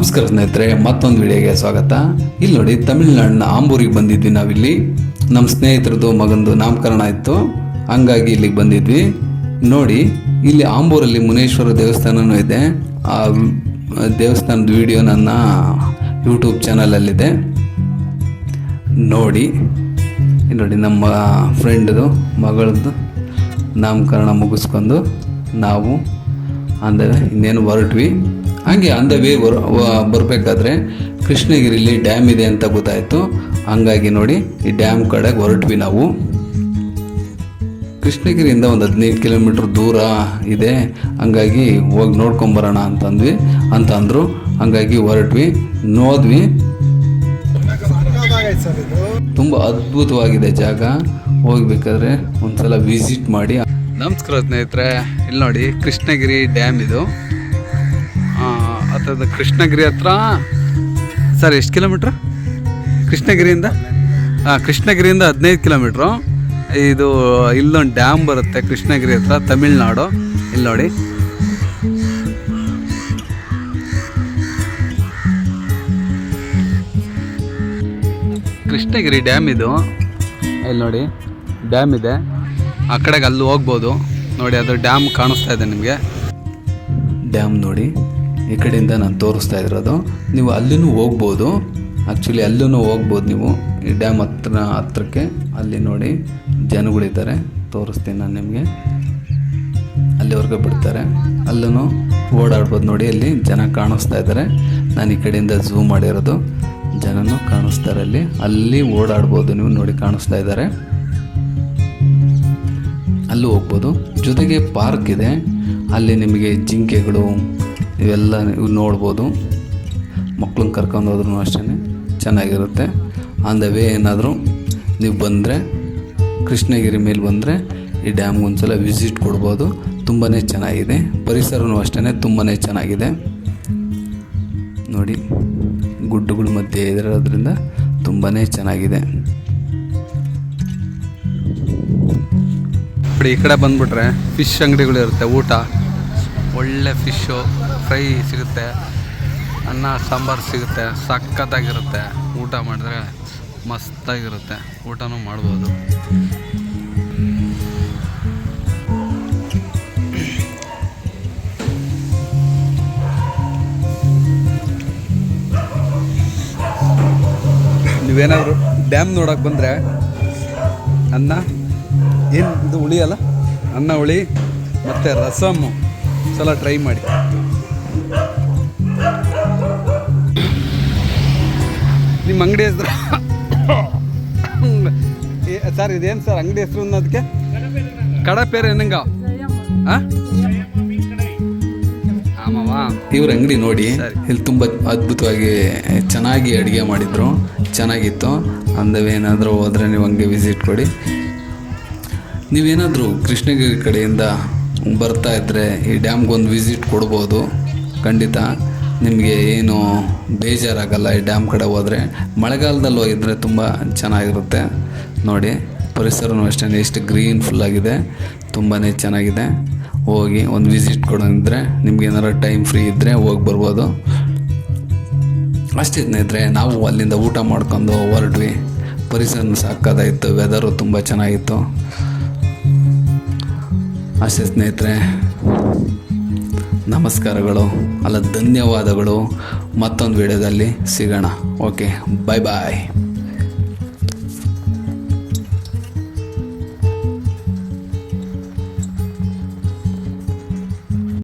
ನಮಸ್ಕಾರ ಸ್ನೇಹಿತರೆ, ಮತ್ತೊಂದು ವಿಡಿಯೋಗೆ ಸ್ವಾಗತ. ಇಲ್ಲಿ ನೋಡಿ, ತಮಿಳ್ನಾಡಿನ ಆಂಬೂರಿಗೆ ಬಂದಿದ್ವಿ ನಾವಿಲ್ಲಿ. ನಮ್ಮ ಸ್ನೇಹಿತರದು ಮಗಂದು ನಾಮಕರಣ ಇತ್ತು. ಹಂಗಾಗಿ ಇಲ್ಲಿಗೆ ಬಂದಿದ್ವಿ. ನೋಡಿ, ಇಲ್ಲಿ ಆಂಬೂರಲ್ಲಿ ಮುನೇಶ್ವರ ದೇವಸ್ಥಾನನೂ ಇದೆ. ಆ, ದೇವಸ್ಥಾನದ ವಿಡಿಯೋ ನನ್ನ ಯೂಟ್ಯೂಬ್ ಚಾನಲಲ್ಲಿದೆ. ನೋಡಿ ನೋಡಿ ನಮ್ಮ ಫ್ರೆಂಡ್ದು ಮಗಳದ್ದು ನಾಮಕರಣ ಮುಗಿಸ್ಕೊಂಡು ನಾವು, ಅಂದರೆ ಇನ್ನೇನು ಹೊರಟ್ವಿ. ಹಂಗೆ ದ ವೇ, ಬರಬೇಕಾದ್ರೆ ಕೃಷ್ಣಗಿರಿಲಿ ಡ್ಯಾಮ್ ಇದೆ ಅಂತ ಗೊತ್ತಾಯಿತು. ಹಂಗಾಗಿ ನೋಡಿ ಈ ಡ್ಯಾಮ್ ಕಡೆಗೆ ಹೊರಟ್ವಿ ನಾವು. ಕೃಷ್ಣಗಿರಿಯಿಂದ ಒಂದು ಹದಿನೈದು ಕಿಲೋಮೀಟ್ರ್ ದೂರ ಇದೆ. ಹಂಗಾಗಿ ಹೋಗಿ ನೋಡ್ಕೊಂಬರೋಣ ಅಂತಂದ್ವಿ ಅಂತ ಅಂದರು. ಹಂಗಾಗಿ ಹೊರಟ್ವಿ. ನೋದ್ವಿ. ತುಂಬ ಅದ್ಭುತವಾಗಿದೆ ಜಾಗ. ಹೋಗ್ಬೇಕಾದ್ರೆ ಒಂದ್ಸಲ ವಿಸಿಟ್ ಮಾಡಿ. ನಮಸ್ಕಾರ ಸ್ನೇಹಿತರೆ. ಇಲ್ಲಿ ನೋಡಿ ಕೃಷ್ಣಗಿರಿ ಡ್ಯಾಮ್ ಇದು. ಅಥವಾ ಕೃಷ್ಣಗಿರಿ ಹತ್ರ. ಸರ್, ಎಷ್ಟು ಕಿಲೋಮೀಟ್ರ್? ಕೃಷ್ಣಗಿರಿಯಿಂದ? ಕೃಷ್ಣಗಿರಿಯಿಂದ ಹದಿನೈದು ಕಿಲೋಮೀಟ್ರು. ಇದು ಇಲ್ಲೊಂದು ಡ್ಯಾಮ್ ಬರುತ್ತೆ, ಕೃಷ್ಣಗಿರಿ ಹತ್ರ, ತಮಿಳ್ನಾಡು. ಇಲ್ಲಿ ನೋಡಿ. ಕೃಷ್ಣಗಿರಿ ಡ್ಯಾಮ್ ಇದು. ಇಲ್ಲಿ ನೋಡಿ, ಡ್ಯಾಮ್ ಇದೆ. ಆ ಕಡೆಗೆ ಅಲ್ಲಿ ಹೋಗ್ಬೋದು. ನೋಡಿ ಅದು ಡ್ಯಾಮ್ ಕಾಣಿಸ್ತಾ ಇದೆ ನಿಮಗೆ. ಡ್ಯಾಮ್ ನೋಡಿ. ಈ ಕಡೆಯಿಂದ ನಾನು ತೋರಿಸ್ತಾ ಇರೋದು. ನೀವು ಅಲ್ಲಿನೂ ಹೋಗ್ಬೋದು. ಆ್ಯಕ್ಚುಲಿ ಅಲ್ಲೂ ಹೋಗ್ಬೋದು ನೀವು. ಈ ಡ್ಯಾಮ್ ಹತ್ರ, ಹತ್ರಕ್ಕೆ. ಅಲ್ಲಿ ನೋಡಿ ಜನಗಳಿದ್ದಾರೆ. ತೋರಿಸ್ತೀನಿ ನಾನು ನಿಮಗೆ. ಅಲ್ಲಿವರೆಗೂ ಬಿಡ್ತಾರೆ. ಅಲ್ಲೂ ಓಡಾಡ್ಬೋದು ನೋಡಿ, ಅಲ್ಲಿ ಜನ ಕಾಣಿಸ್ತಾ ಇದ್ದಾರೆ. ನಾನು ಈ ಕಡೆಯಿಂದ ಝೂಮ್ ಮಾಡಿರೋದು. ಜನನೂ ಕಾಣಿಸ್ತಾರೆ ಅಲ್ಲಿ. ಅಲ್ಲಿ ಓಡಾಡ್ಬೋದು ನೀವು ನೋಡಿ, ಕಾಣಿಸ್ತಾ ಇದ್ದಾರೆ. ಅಲ್ಲೂ ಹೋಗ್ಬೋದು. ಜೊತೆಗೆ ಪಾರ್ಕ್ ಇದೆ. ಅಲ್ಲಿ ನಿಮಗೆ ಜಿಂಕೆಗಳು ಇವೆಲ್ಲ ನೀವು ನೋಡ್ಬೋದು. ಮಕ್ಳನ್ನ ಕರ್ಕೊಂಡು ಹೋದ್ರೂ ಅಷ್ಟೇ ಚೆನ್ನಾಗಿರುತ್ತೆ. ಆನ್ ದ ವೇ ಏನಾದರೂ ನೀವು ಬಂದರೆ, ಕೃಷ್ಣಗಿರಿ ಮೇಲೆ ಬಂದರೆ ಈ ಡ್ಯಾಮ್ಗೆ ಒಂದ್ಸಲ ವಿಸಿಟ್ ಕೊಡ್ಬೋದು. ತುಂಬಾ ಚೆನ್ನಾಗಿದೆ. ಪರಿಸರವೂ ಅಷ್ಟೇ ತುಂಬಾ ಚೆನ್ನಾಗಿದೆ. ನೋಡಿ, ಗುಡ್ಡಗಳ ಮಧ್ಯೆ ಇರೋದ್ರಿಂದ ತುಂಬಾ ಚೆನ್ನಾಗಿದೆ. ಈ ಕಡೆ ಬಂದ್ಬಿಟ್ರೆ ಫಿಶ್ ಅಂಗಡಿಗಳು ಇರುತ್ತೆ ಊಟ. ಒಳ್ಳೆ ಫಿಶ್ಶು ಫ್ರೈ ಸಿಗುತ್ತೆ, ಅನ್ನ, ಸಾಂಬಾರು ಸಿಗುತ್ತೆ, ಸಖತ್ತಾಗಿರುತ್ತೆ. ಊಟ ಮಾಡಿದ್ರೆ ಮಸ್ತಾಗಿರುತ್ತೆ. ಊಟನೂ ಮಾಡ್ಬೋದು. ನೀವೇನಾದರೂ ಡ್ಯಾಮ್ ನೋಡೋಕೆ ಬಂದರೆ ಅನ್ನ, ಏನು ಇದು ಉಳಿಯಲ್ಲ ಅನ್ನ ಉಳಿ ಮತ್ತು ರಸಮ್ಮು ಸಲ ಟ್ರೈ ಮಾಡಿ. ನಿಮ್ಮ ಅಂಗಡಿ ಹೆಸರು? ಸರ್ ಇದೇನು ಸರ್ ಅಂಗಡಿ ಹೆಸರು ಅನ್ನೋದಕ್ಕೆ? ಕಡಪೇರು ಏನಂಗ ಆಮವ ಇವ್ರ ಅಂಗಡಿ ನೋಡಿ ಇಲ್ಲಿ ತುಂಬ ಅದ್ಭುತವಾಗಿ ಚೆನ್ನಾಗಿ ಅಡುಗೆ ಮಾಡಿದ್ರು. ಚೆನ್ನಾಗಿತ್ತು. ಅಂದವೇನಾದರೂ ಹೋದ್ರೆ ನೀವು ಹಂಗೆ ವಿಸಿಟ್ ಕೊಡಿ. ನೀವೇನಾದರೂ ಕೃಷ್ಣಗಿರಿ ಕಡೆಯಿಂದ ಬರ್ತಾ ಇದ್ದರೆ ಈ ಡ್ಯಾಮ್ಗೆ ಒಂದು ವಿಸಿಟ್ ಕೊಡ್ಬೋದು. ಖಂಡಿತ. ನಿಮಗೆ ಏನು ಬೇಜಾರಾಗಲ್ಲ ಈ ಡ್ಯಾಮ್ ಕಡೆ ಹೋದರೆ? ಮಳೆಗಾಲದಲ್ಲಿ ಹೋಗಿದ್ರೆ ತುಂಬ ಚೆನ್ನಾಗಿರುತ್ತೆ. ನೋಡಿ, ಪರಿಸರನೂ ಅಷ್ಟೇ ಎಷ್ಟು ಗ್ರೀನ್ ಫುಲ್ಲಾಗಿದೆ ತುಂಬಾ ಚೆನ್ನಾಗಿದೆ. ಹೋಗಿ ಒಂದು ವಿಸಿಟ್ ಕೊಡೋದಿದ್ರೆ, ನಿಮ್ಗೆ ಏನಾರು ಟೈಮ್ ಫ್ರೀ ಇದ್ದರೆ ಹೋಗಿ ಬರ್ಬೋದು. ಅಷ್ಟೇ ಸ್ನೇಹಿತರೆ, ನಾವು ಅಲ್ಲಿಂದ ಊಟ ಮಾಡ್ಕೊಂಡು ಹೊರಟ್ವಿ. ಪರಿಸರ ಸಾಕಾದಾಯಿತು ವೆದರು ತುಂಬ ಚೆನ್ನಾಗಿತ್ತು. ಅಷ್ಟೇ ಸ್ನೇಹಿತರೆ. ನಮಸ್ಕಾರಗಳು ಅಲ್ಲ ಧನ್ಯವಾದಗಳು ಮತ್ತೊಂದು ವಿಡಿಯೋದಲ್ಲಿ ಸಿಗೋಣ. ಓಕೆ ಬಾಯ್ ಬಾಯ್